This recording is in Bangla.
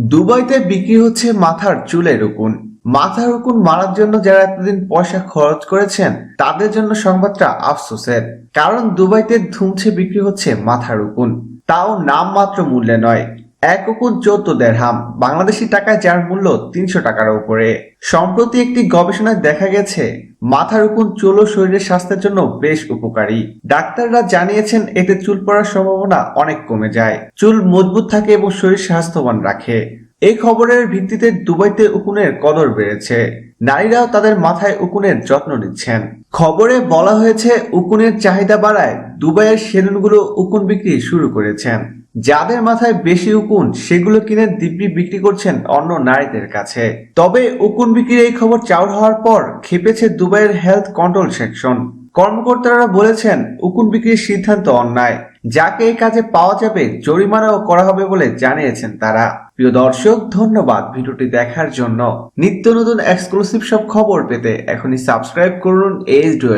দুবাইতে বিক্রি হচ্ছে মাথার চুলের রুকুন। মাথার রুকুন মারার জন্য যারা এতদিন পয়সা খরচ করেছেন, তাদের জন্য সংবাদটা আফসোসের। কারণ দুবাইতে ধুমছে বিক্রি হচ্ছে মাথার রুকুন। তাও নামমাত্র মূল্যে নয়। এক কুকুর চোদ্দ দেড়হাম বাংলাদেশি টাকায় যার মূল্য তিনশো টাকার উপরে। সম্প্রতি একটি গবেষণায় দেখা গেছে মাথার চুল ও শরীরের স্বাস্থ্যের জন্য বেশ উপকারী। ডাক্তাররা জানিয়েছেন, এতে চুল পড়ার সম্ভাবনা অনেক কমে যায়। চুল মজবুত থাকে এবং শরীর স্বাস্থ্যবান রাখে। এই খবরের ভিত্তিতে দুবাইতে উকুনের কদর বেড়েছে। নারীরাও তাদের মাথায় উকুনের যত্ন নিচ্ছেন। খবরে বলা হয়েছে, উকুনের চাহিদা বাড়ায় দুবাইয়ের সেলুনগুলো উকুন বিক্রি শুরু করেছেন। যাদের মাথায় বেশি উকুন, সেগুলো কিনে দিব্যি বিক্রি করছেন অন্য নারীদের কাছে। তবে উকুন বিক্রির এই খবর চাউর হওয়ার পর খেপেছে দুবাইয়ের হেলথ কন্ট্রোল সেকশন। কর্মকর্তারা বলেছেন, উকুন বিক্রির সিদ্ধান্ত অন্যায়। যাকে এই কাজে পাওয়া যাবে জরিমানাও করা হবে বলে জানিয়েছেন তারা। প্রিয় দর্শক, ধন্যবাদ ভিডিওটি দেখার জন্য। নিত্য নতুন এক্সক্লুসিভ সব খবর পেতে এখনই সাবস্ক্রাইব করুন এইচ ডি